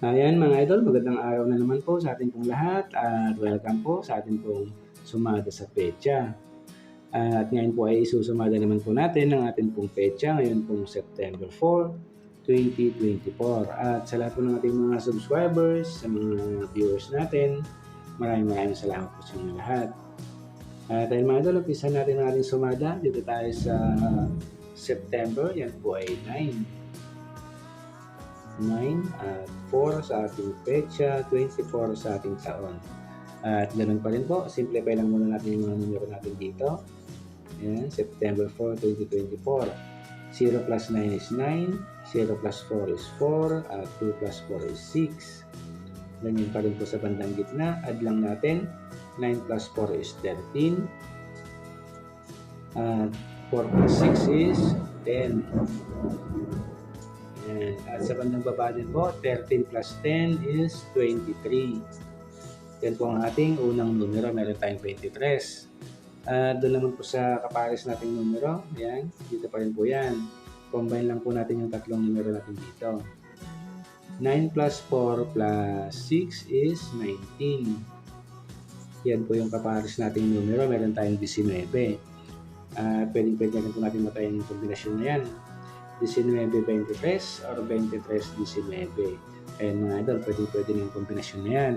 Ayan mga idol, magandang araw na naman po sa ating pong lahat at welcome po sa ating pong sumada sa pecha. At ngayon po ay isusumada naman po natin ang ating pong pecha ngayon pong September 4, 2024. At sa lahat po ng ating mga subscribers, sa mga viewers natin, maraming maraming salamat po sa inyo lahat. At ayun mga idol, umpisa natin ang ating sumada. Dito tayo sa September, yan po ay 9. 9 at 4 sa ating pecha, 24 sa ating taon. At ganun pa rin po, simplify lang muna natin yung mga numero natin dito. Ayan, September 4, 2024. 0 plus 9 is 9, 0 plus 4 is 4, at 2 plus 4 is 6. Ganyan pa rin po sa bandang gitna. Add lang natin, 9 plus 4 is 13. At 4 plus 6 is 10. Ayan. At sa bandang baba din po, 13 plus 10 is 23. Yan po ang ating unang numero. Meron tayong 23. At doon naman po sa kapares nating numero, yan, dito pa rin po yan. Combine lang po natin yung tatlong numero natin dito. 9 plus 4 plus 6 is 19. Yan po yung kapares nating numero. Meron tayong 19. At uh, pwedeng pwede rin po natin matayin yung kombinasyon na yan. 19-23 or 23-19. Ayan mga idol, pwede pwede na yung kombinasyon na yan.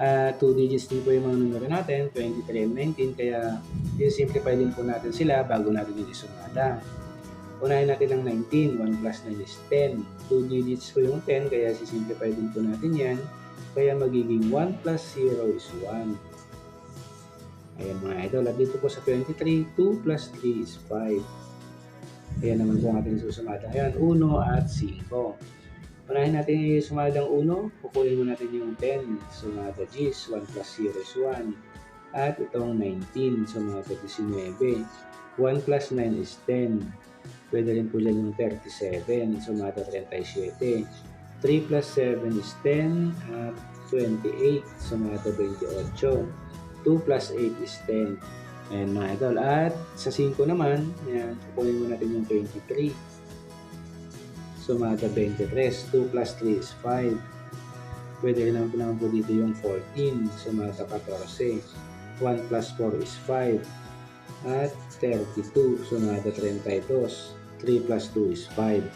Uh, two digits din po yung mga numero natin, 23 and 19, kaya i-simplify din po natin sila bago natin yung isumada. Unahin natin ang 19, 1 plus 9 is 10. 2 digits po yung 10, kaya si-simplify din po natin yan. Kaya magiging 1 plus 0 is 1. Ayan mga idol, at dito po sa 23, 2 plus 3 is 5. Ayan naman po ang ating susumada. Ayan, 1 at 5. Unahin natin yung sumadang 1. Kukunin mo natin yung 10. Sumada G's. 1 plus 0 is 1. At itong 19. Sumada 19. 1 plus 9 is 10. Pwede rin po dyan yung 37. Sumada 37. 3 plus 7 is 10. At 28. Sumada 28. 2 plus 8 is 10. Ayan mga idol. At sa 5 naman, ayan, kukunin mo natin yung 23. Sumada 23. 2 plus 3 is 5. Pwede rin naman naman po dito yung 14. Sumada 14. 1 plus 4 is 5. At 32. Sumada 32. 3 plus 2 is 5.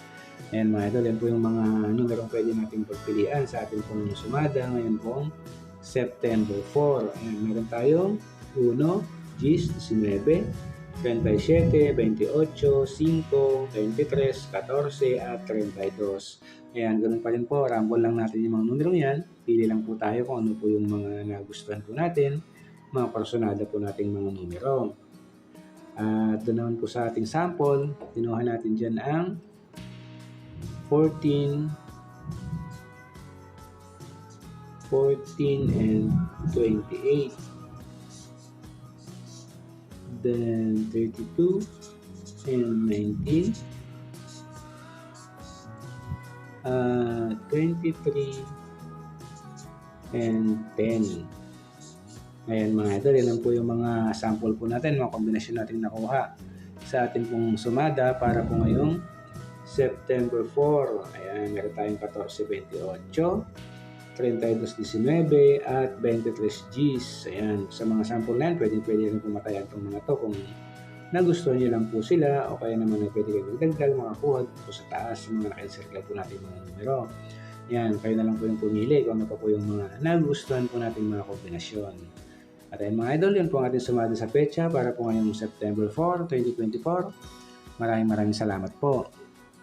Ayan mga idol, yan po yung mga numerong pwede natin pagpilian sa ating pong sumada ngayon pong September 4. Ayan, meron tayong 1, 10, 19, 37, 28, 5, 23, 14, at 32. Ayan, ganun pa rin po. Rumble lang natin yung mga numero yan. Pili lang po tayo kung ano po yung mga nagustuhan po natin, mga personada po nating mga numero. At doon naman po sa ating sample, tinuha natin dyan ang 14, 14 and 28 then 32 and 19 uh, 23 and 10 Ayan mga idol, yan po yung mga sample po natin, mga kombinasyon natin nakuha sa ating pong sumada para po ngayong September 4. Ayan, meron tayong 14.28 32.19 at 23 Gs. Ayan, sa mga sample na yan, pwede, pwede rin pumatayan itong mga to kung nagustuhan nyo lang po sila o kaya naman ay pwede kayo magdagdag mga kuhag po sa taas yung mga naka-encircle po natin mga numero. Yan, kayo na lang po yung pumili kung ano pa po yung mga nagustuhan po natin mga kombinasyon. At ayun mga idol, yun po ang ating sumada sa pecha para po ngayong September 4, 2024. Maraming maraming salamat po.